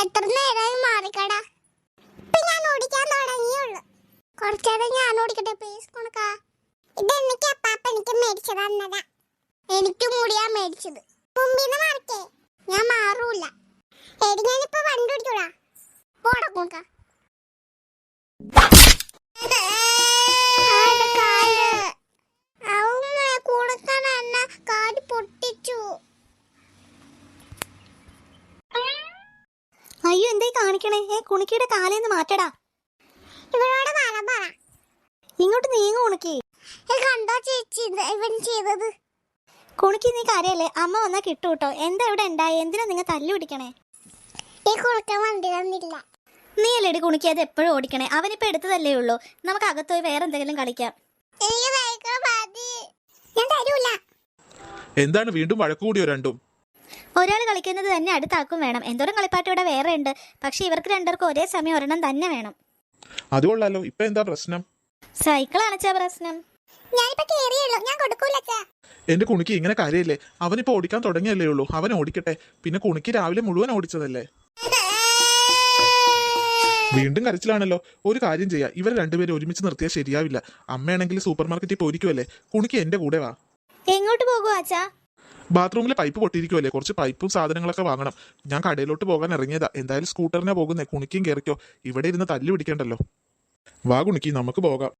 എത്ര നേരമായി മാറിക്കടാ. ഇപ്പൊ ഞാൻ ഓടിക്കാൻ തുടങ്ങിയുള്ളു. കുറച്ചേരം ഞാൻ ഓടിക്കട്ടെ പ്ലീസ് കൊണക്കാ. ഇത് എനിക്ക് അപ്പാപ്പ എനിക്ക് മേടിച്ചു തന്നതാ. എനിക്ക് മുടിയാ മേടിച്ചത്. മുമ്പിന്ന് മാറിക്കേ ഞാൻ മാറൂല. എടി ഞാനിപ്പോ വണ്ടി ഓടിച്ചോടാ പോടാ കൊടുക്കാൻ അന്ന കാടി പൊട്ടിച്ചു അയ്യോ എന്തായി കാണിക്കണേ? ഏ കുണിക്കിയുടെ കാലേന്ന് മാറ്റടാ. ഇവരോട് പറ പറ. ഇങ്ങോട്ട് നീങ്ങു കുണിക്കി. കണ്ടോ ചേച്ചി ഇത് ഇവൻ ചെയ്തത്? കുണിക്കി നീ കരയല്ലേ? അമ്മ വന്നാ കിട്ടു കേട്ടോ എന്താ ഇവിടെ ഉണ്ടായി? എന്തിനാ നിങ്ങൾ തല്ലു പിടിക്കണേ? ഈ കുളിക്കാൻ വണ്ടി തന്നില്ല നീ അല്ലേ കുണിക്കി? അത് എപ്പോഴും ഓടിക്കണേ. അവനിപ്പോ എടുത്തതല്ലേ ഉള്ളൂ. നമുക്ക് അകത്ത് പോയി വേറെ എന്തെങ്കിലും കളിക്കാം. എനിക്ക് ഭയങ്കര മതി ഞാൻ തരൂല. എന്താണ് വീണ്ടും വഴക്കുകൂടിയോ രണ്ടും? ഒരാൾ കളിക്കുന്നത് തന്നെ അടുത്താക്കും വേണം. എന്തോരം കളിപ്പാട്ട് ഇവിടെ വേറെ ഉണ്ട്. പക്ഷെ ഇവർക്ക് രണ്ടുപേർക്കും ഒരേ സമയം ഒരെണ്ണം തന്നെ വേണം. അത് കൊള്ളാലോ ഇപ്പൊ എന്താ പ്രശ്നം? സൈക്കിൾ അണച്ചാ പ്രശ്നം. ഞാനിപ്പോ കേറിയുള്ളൂ ഞാൻ കൊടുക്കൂല എന്റെ കുണിക്ക് ഇങ്ങനെ കാര്യമില്ലേ അവനിപ്പോ ഓടിക്കാൻ തുടങ്ങിയല്ലേ ഉള്ളൂ. അവൻ ഓടിക്കട്ടെ. പിന്നെ കുണിക്ക് രാവിലെ മുഴുവൻ ഓടിച്ചതല്ലേ? വീണ്ടും കരച്ചിലാണല്ലോ. ഒരു കാര്യം ചെയ്യാം. ഇവർ രണ്ടുപേരും ഒരുമിച്ച് നിർത്തിയാൽ ശരിയാവില്ല. അമ്മയാണെങ്കിൽ സൂപ്പർ മാർക്കറ്റിൽ പോയിരിക്കുമല്ലേ കുണിക്ക് എന്റെ കൂടെ വാ. എങ്ങോട്ട് അച്ഛാ? ബാത്റൂമിലെ പൈപ്പ് പൊട്ടിയിരിക്കുമല്ലേ കുറച്ച് പൈപ്പും സാധനങ്ങളൊക്കെ വാങ്ങണം. ഞാൻ കടയിലോട്ട് പോകാൻ ഇറങ്ങിയതാ. എന്തായാലും സ്കൂട്ടറിനെ പോകുന്നേ. കുണിക്കും കയറിക്കോ ഇവിടെ ഇരുന്ന് തല്ലു പിടിക്കണ്ടല്ലോ. വാ കുണിക്ക്. നമുക്ക് പോകാം.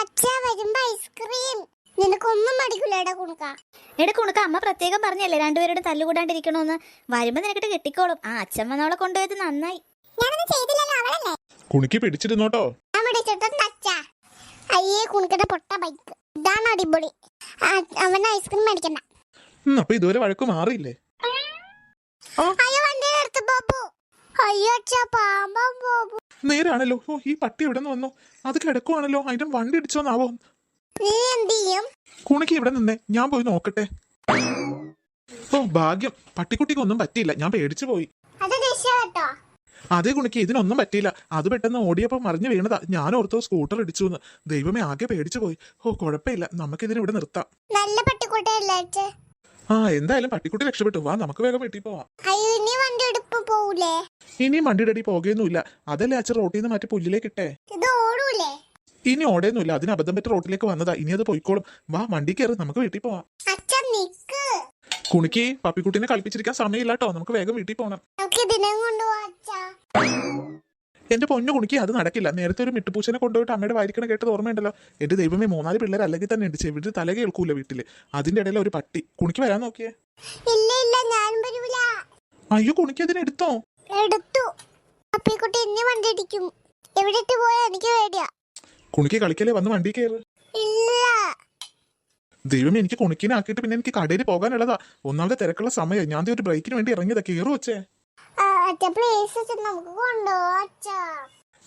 അച്ഛാ വരുമ്പോ ഐസ്ക്രീം. നിനക്കൊന്നും മടിക്കൂലടാ കുണുക്ക. എടെ കുണുക്ക അമ്മ പ്രത്യേകം പറഞ്ഞല്ലേ രണ്ടുപേരോടും തല്ലുകൂടാണ്ടിരിക്കണോന്ന് വരുമ്പോ നിനക്കിട്ട് കെട്ടിക്കോളും. ആ അച്ഛൻ വന്നവളെ കൊണ്ടുപോയത് നന്നായി. ഞാനൊന്നും ചെയ്തില്ലല്ലോ അവളല്ലേ? കുണിക്ക് പിടിച്ചിരുന്നോട്ടോ. അയ്യേ കുണുക്കന്റെ പൊട്ട ബൈക്ക് ഇതാണ് അടിപൊളി. അവന് ഐസ്ക്രീം മേടിക്കണ്ട. അപ്പൊ ഇതുവരെ വഴക്ക് മാറിയില്ലേ? നേരാണല്ലോ. ഓ ഈ പട്ടി എവിടെ നിന്ന് വന്നോ? അത് കിടക്കുവാണല്ലോ. അതിന്റെ വണ്ടി ഇടിച്ചോന്നാവോ? കുണിക്ക് ഇവിടെ നിന്നേ. ഞാൻ പോയി നോക്കട്ടെ. ഓ ഭാഗ്യം. പട്ടിക്കുട്ടിക്ക് ഒന്നും പറ്റിയില്ല. ഞാൻ പേടിച്ചു പോയി. അത് കുണിക്ക്. ഇതിനൊന്നും പറ്റിയില്ല. അത് പെട്ടെന്ന് ഓടിയപ്പോ മറിഞ്ഞു വീണതാ. ഞാൻ ഓർത്തോ സ്കൂട്ടർ ഇടിച്ചു ദൈവമേ ആകെ പേടിച്ചു പോയി. ഓ കുഴപ്പമില്ല. നമുക്കിതിനെ ഇവിടെ നിർത്താം. നല്ല പട്ടിക്കുട്ടിയല്ലേ ആ എന്തായാലും പട്ടിക്കുട്ടി രക്ഷപ്പെട്ടു. വാ നമുക്ക് വേഗം വീട്ടിൽ പോവാം. അയ്യോ ഇനി വണ്ടി എടുപ്പ് പോവൂലേ? ഇനിയും വണ്ടിയുടെ അടി പോകുകയൊന്നുമില്ല അതല്ലേ അച്ഛൻ റോട്ടിൽ നിന്ന് മാറ്റി പുല്ലിലേക്ക് ഇട്ടേ? ഇത് ഓടൂലേ? ഇനി ഓടയൊന്നുമില്ല. അതിന് അബദ്ധം പറ്റി റോട്ടിലേക്ക് വന്നതാ. ഇനി അത് പോയിക്കോളും. വാ വണ്ടി കയറി. നമുക്ക് വീട്ടിൽ പോവാം. അച്ഛൻ നിക്ക്. കുണിക്ക് പപ്പിക്കുട്ടിനെ കളിപ്പിച്ചിരിക്കാൻ സമയമില്ല കേട്ടോ. നമുക്ക് വേഗം വീട്ടിൽ പോകണം നമുക്ക് ദിനം കൊണ്ടുപോവാ അച്ഛാ. എന്റെ പൊന്നു കുണിക്ക് അത് നടക്കില്ല. നേരത്തെ ഒരു മിട്ടുപൂച്ചനെ കൊണ്ടുപോയിട്ട് അമ്മയുടെ വായിക്കണ കേട്ടത് ഓർമ്മയുണ്ടല്ലോ? എന്റെ ദൈവമേ മൂന്നാൽ പിള്ളേർ അല്ലെങ്കിൽ തന്നെ ഉണ്ട്. ചെവിട്ട് തല കേൾക്കൂല വീട്ടിൽ. അതിന്റെ ഇടയിൽ ഒരു പട്ടി. കുണിക്ക് വരാൻ നോക്കിയേ. ഇല്ല ഇല്ല ഞാൻ വരൂല. അയ്യോ കുണിക്ക് അതിനെ എടുത്തോ? എടുത്തു. അപ്പിക്കുട്ടി എന്നെ വണ്ടി ഇടിക്കും എവിടെ ഇട്ട് പോയാ? എനിക്ക് പേടിയാ. കുണിക്ക് കളിക്കലേ വന്ന് വണ്ടി കയറ്. ഇല്ല. ദൈവമേ എനിക്ക് കുണിക്കിനെ ആക്കിയിട്ട് പിന്നെ എനിക്ക് കടയിൽ പോകാനുള്ളതാ. ഒന്നാമത്തെ തിരക്കുള്ള സമയം ഞാൻ ഒരു ബ്രേക്കിന് വേണ്ടി ഇറങ്ങിയതാ. കയറു പ്ലേസ് നമുക്ക്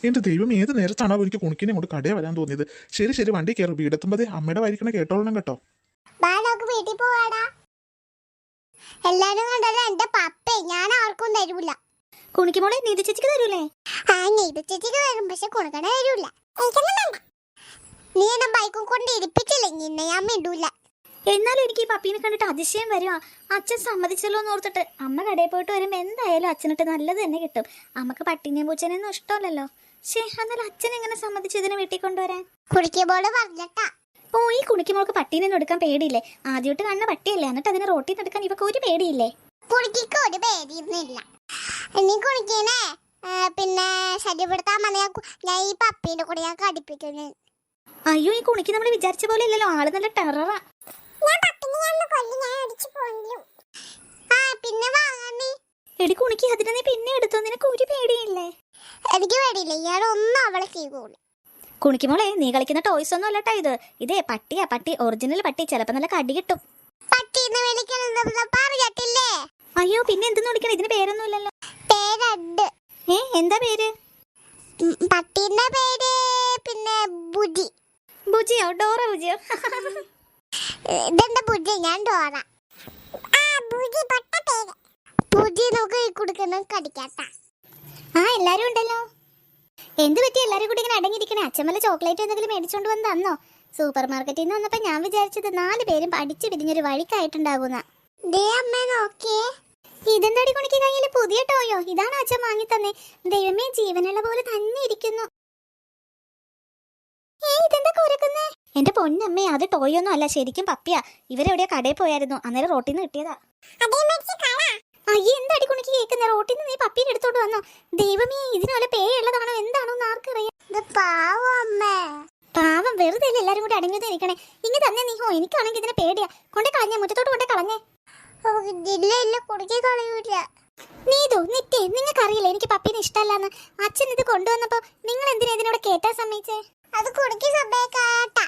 എന്റെ ദൈവം ഏത് നേരത്താണോ എനിക്ക് കുണിക്കിനെ കൊണ്ട് കടയെ വരാൻ തോന്നിയത്? ശരി ശരി വണ്ടി കയറും. വീടെത്തുമ്പതേ അമ്മയുടെ വായിക്കണ കേട്ടോളണം കേട്ടോ. വീട്ടിൽ പോവാടാ. എല്ലാരും കണ്ടല്ലോ എന്റെ പപ്പേ. ഞാൻ ആർക്കും തരൂല. കുണിക്കുമോളെ നീതി ചേച്ചിക്ക് തരൂലേ? ആ ചേച്ചിക്ക് പക്ഷെ തരൂല. നീ എന്നെ ബൈക്കും കൊണ്ട് ഇരിപ്പിച്ചില്ലെങ്കിൽ ഞാൻ മിണ്ടൂല. എന്നാലും എനിക്ക് ഈ പപ്പീനെ കണ്ടിട്ട് അതിശയം വരുവാ. അച്ഛൻ സമ്മതിച്ചല്ലോ എന്ന് ഓർത്തിട്ട്. അമ്മ കടയിൽ പോയിട്ട് വരുമ്പോൾ എന്തായാലും അച്ഛനിട്ട് നല്ലത് തന്നെ കിട്ടും. അമ്മയ്ക്ക് പട്ടിനെയും പൂച്ചനെയൊന്നും ഇഷ്ടമല്ലല്ലോ. ശേ എന്നാൽ അച്ഛൻ എങ്ങനെ സമ്മതിച്ചു ഇതിനെ വീട്ടിൽ കൊണ്ടുവരാൻ കുടിക്കുമ്പോൾ പറഞ്ഞട്ടാ. ഓ ഈ കുണിക്കുമോൾക്ക് പട്ടീനെ എടുക്കാൻ പേടിയില്ലേ? ആദ്യമായിട്ട് കാണുന്ന പട്ടിയല്ലേ? എന്നിട്ട് അതിനെ റോട്ടിൽ നിന്ന് എടുക്കാൻ ഇവക്ക് ഒരു പേടിയില്ലേ? ഒരു പേടിയൊന്നുമില്ല. പിന്നെ ശല്യപ്പെടുത്താൻ വന്ന ഞാൻ ഈ പപ്പീന്റെ കൂടെ ഞാൻ കടിപ്പിക്കുന്നു. അയ്യോ ഈ കുണിക്ക് നമ്മൾ വിചാരിച്ച പോലെ ഇല്ലല്ലോ ആൾ നല്ല ടെററാ. എടി കുണിക്ക് അതിനെ നീ പിന്നെ എടുത്തോ? നിനക്ക് ഒരു പേടിയില്ലേ എനിക്ക് പേടിയില്ല ഇയാളൊന്നും അവളെ നീ കളിക്കുന്ന ടോയ്സ് ഒന്നും അല്ലട്ടോ ഇത്. ഇതേ പട്ടിയാ പട്ടി ഒറിജിനൽ പട്ടി. ചിലപ്പോ നല്ല കടി കിട്ടും. പട്ടീന്ന് അയ്യോ പിന്നെ എന്തെന്ന് വിളിക്കണം? ഇതിന് പേരൊന്നും ഇല്ലല്ലോ പേരണ്ട്. ഏ എന്താ പേര്? പട്ടീന്റെ പേര് പിന്നെ ബുജി. ബുജിയോ? ഡോറ ബുജിയോ? ഇതെന്റെ ബുജി ഞാൻ ഡോറ. ബുജി നമുക്ക് ഈ കൊടുക്കുന്ന കടിക്കാത്ത ആ എല്ലാരും ഉണ്ടല്ലോ. എന്ത് പറ്റി? എല്ലാരും കൂടി ഇങ്ങനെ അടങ്ങിയിരിക്കണേ? അച്ഛമ്മല ചോക്ലേറ്റ് എന്തെങ്കിലും മേടിച്ചോണ്ട് വന്ന് തന്നോ? സൂപ്പർ മാർക്കറ്റിൽ നിന്ന് വന്നപ്പോ ഞാൻ വിചാരിച്ചത് നാല് പേരും പഠിച്ചു പിരിഞ്ഞൊരു വഴിക്കായിട്ടുണ്ടാകുന്ന ഇതെന്താടി കുണിക്ക് കയ്യിൽ പുതിയ ടോയോ? ഇതാണ് അച്ഛൻ വാങ്ങി തന്നെ. ദൈവമേ ജീവനുള്ള പോലെ തന്നെ ഇരിക്കുന്നു. ഏ ഇതെന്താ കുരക്കുന്നേ? എന്റെ പൊന്നമ്മേ അത് ടോയൊന്നും അല്ല. ശരിക്കും പപ്പിയാ. ഇവരെവിടെയോ കടയിൽ പോയായിരുന്നു. അന്നേരം റോട്ടിൽ നിന്ന് കിട്ടിയതാ അയ്യ എന്താടി കുണിക്ക് കേൾക്കുന്ന? റോട്ടിൽ നിന്ന് നീ പപ്പീനെ എടുത്തോണ്ട് വന്നോ? ദൈവമേ ഇതിനോലെ പേയുള്ളതാണോ? പേ ഉള്ളതാണോ എന്താണോ എന്ന് ആർക്കറിയാം. പാവം വെറുതെ അല്ലേ എല്ലാരും കൂടി അടങ്ങി നിൽക്കണേ? ഇങ്ങ് തന്നെ നീ ഹോ എനിക്കാണെങ്കിൽ ഇതിനെ പേടിയാ. കൊണ്ടേ കളഞ്ഞേ മുറ്റത്തോട്ട് കൊണ്ടേ കളഞ്ഞേ. ഇല്ല ഇല്ല കുടുക്കി കളയൂല. നീതു നിത്യേ നിങ്ങൾക്കറിയില്ല എനിക്ക് പപ്പീനെ ഇഷ്ടമല്ലാന്ന്? അച്ഛൻ ഇത് കൊണ്ടുവന്നപ്പോ നിങ്ങൾ എന്തിനാ ഇതിനോട് കേട്ടാ സമ്മതിച്ചേ? അത് കുടുക്കി സമ്മതിക്കാട്ട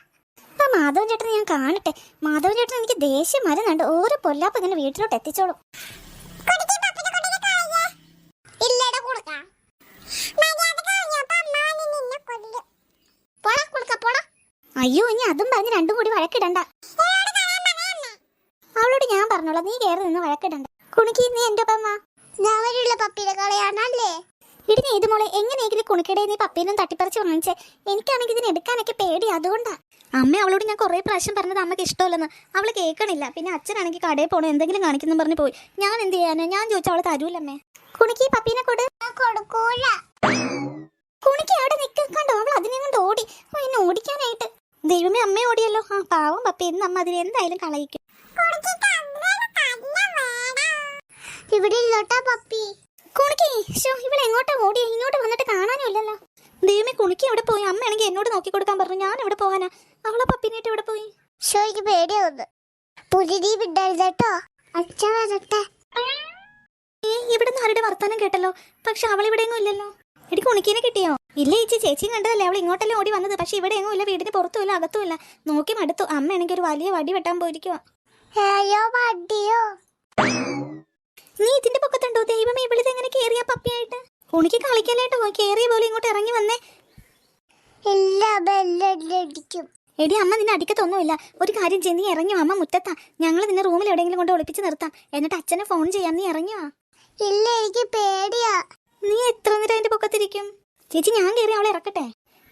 അപ്പൊ മാധവൻ ചേട്ടൻ ഞാൻ കാണട്ടെ? മാധവൻ ചേട്ടൻ എനിക്ക് ദേഷ്യം മരുന്നുണ്ട് ഓരോ പൊല്ലാപ്പ് ഇങ്ങനെ വീട്ടിലോട്ട് എത്തിച്ചോളും. അയ്യോ ഇനി അതും പറഞ്ഞ് രണ്ടും കൂടി വഴക്കിടണ്ട. അവളോട് ഞാൻ പറഞ്ഞോളാം. നീ കയറി നിന്ന് വഴക്കിടണ്ട. കുണുക്കി നീ എന്റെ ഒപ്പം വാ ഞാൻ വരെയുള്ള പപ്പീനെ കളയാനല്ലേ ഇടി നീ ഇത് മോളെ എങ്ങനെയെങ്കിലും കുണുക്കിടെ നീ പപ്പീനും തട്ടിപ്പറിച്ച് വാങ്ങിച്ചേ. എനിക്കാണെങ്കിൽ ഇതിന് എടുക്കാനൊക്കെ പേടി. അതുകൊണ്ടാ. അമ്മ അവളോട് ഞാൻ കുറേ പ്രാവശ്യം പറഞ്ഞത് അമ്മയ്ക്ക് ഇഷ്ടമല്ലെന്ന്. അവൾ കേൾക്കണില്ല. പിന്നെ അച്ഛനാണെങ്കിൽ കടയിൽ പോകണം എന്തെങ്കിലും കാണിക്കുന്നു പറഞ്ഞ് പോയി. ഞാൻ എന്ത് ചെയ്യാനാ? ഞാൻ ചോദിച്ചാൽ തരൂല്ല അമ്മേ. കുണുക്കി പപ്പീനെ കൊട് കൊടുക്കൂല. കുണിക്ക് അവിടെ നിൽക്കണ്ടോ അവൾ അതിനെ കൊണ്ട് ഓടി. എന്നെ ഓടിക്കാനായിട്ട്. ദൈവമേ അമ്മ ഓടിയല്ലോ. ആ പാവം പപ്പി. എന്ന് അമ്മ അതിനെ എന്തായാലും കളയിക്കും. ഇവിടെ ഇല്ലോട്ടാ പപ്പി. കുണിക്ക് ഷോ ഇവിടെ എങ്ങോട്ടാ ഓടിയ? ഇങ്ങോട്ട് വന്നിട്ട് കുണിക്ക് എവിടെ പോയി? അമ്മയാണെങ്കിൽ എന്നോട് നോക്കി കൊടുക്കാൻ പറഞ്ഞു. ഞാൻ എവിടെ പോകാനാ? അവളെ പപ്പിനായിട്ട് എവിടെ പോയി? ഷോ എനിക്ക് പേടിയാവുന്നു. പുലിരി വിടരുത് കേട്ടോ. അച്ഛൻ വരട്ടെ ഏ ഇവിടെ നിന്ന് ആരുടെ വർത്താനം കേട്ടല്ലോ? പക്ഷെ അവൾ ഇവിടെ എങ്ങും ഇല്ലല്ലോ. എടി കുണിക്കിനെ കിട്ടിയോ? ഇല്ല ചേച്ചി ചേച്ചിയും കണ്ടതല്ലേ? അവൾ ഇങ്ങോട്ടല്ലേ ഓടി വന്നത്. പക്ഷെ ഇവിടെ എങ്ങും ഇല്ല വീടിന് പുറത്തുമില്ല അകത്തുമില്ല നോക്കി മടുത്തു. അമ്മയാണെങ്കിൽ ഒരു വലിയ വടി വെട്ടാൻ പോയിരിക്കുവാ. അയ്യോ വടിയോ? നീ ഇതിന്റെ പൊക്കത്തുണ്ടോ? ദൈവമേ ഇവിടെ എങ്ങനെ കേറിയ പപ്പിയായിട്ട്? ഉണിക്ക് കളിക്കാനായിട്ട് പോയി. കേറിയ പോലെ ഇങ്ങോട്ട് ഇറങ്ങി വന്നേ. ഇല്ല ബെല്ലടിക്കും. എടി അമ്മ നിന്നെ അടിക്കത്തൊന്നുമില്ല. ഒരു കാര്യം ചെയ്യും നീ ഇറങ്ങിയോ അമ്മ മുറ്റത്താ. ഞങ്ങൾ നിന്നെ റൂമിൽ എവിടെയെങ്കിലും കൊണ്ട് ഒളിപ്പിച്ച് നിർത്താം. എന്നിട്ട് അച്ഛനെ ഫോൺ ചെയ്യാം നീ ഇറങ്ങിയോ? ഇല്ല എനിക്ക് പേടിയാ. നീ എത്ര നേരം അതിന്റെ പൊക്കത്തിരിക്കും? ചേച്ചി ഞാൻ കയറി അവളെ ഇറക്കട്ടെ?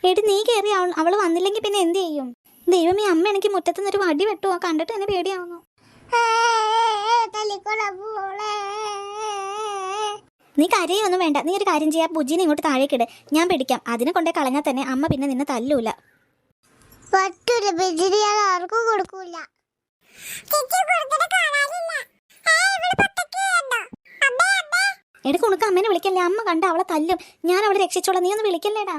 എടി നീ കയറി അവൾ അവൾ വന്നില്ലെങ്കിൽ പിന്നെ എന്ത് ചെയ്യും? ദൈവമേ അമ്മ എനിക്ക് മുറ്റത്തുനിന്ന് ഒരു വടി വെട്ടുവോ? കണ്ടിട്ട് എന്നെ പേടിയാവുന്നു. തലിക്കൊള പോളെ നീ കരയൊന്നും വേണ്ട. നീ ഒരു കാര്യം ചെയ്യാ. ബുജിനെ ഇങ്ങോട്ട് താഴേക്കിട് ഞാൻ പിടിക്കാം. അതിനെ കൊണ്ടേ കളഞ്ഞാൽ തന്നെ അമ്മ പിന്നെ നിന്നെ തല്ലൂല. പറ്റൂല. ബെജിരി ഞാൻ ആർക്കും കൊടുക്കൂല. എടി കുണുക്ക് അമ്മേനെ വിളിക്കല്ലേ? അമ്മ കണ്ട അവളെ തല്ലും. ഞാൻ അവളെ രക്ഷിച്ചോളാം. നീ ഒന്ന് വിളിക്കല്ലേടാ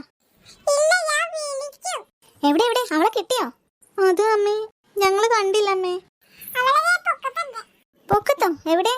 എവിടെ എവിടെ? അവളെ കിട്ടിയോ? അത് അമ്മേ ഞങ്ങൾ കണ്ടില്ല അമ്മേ. പൊക്കത്തോ? എവിടെ?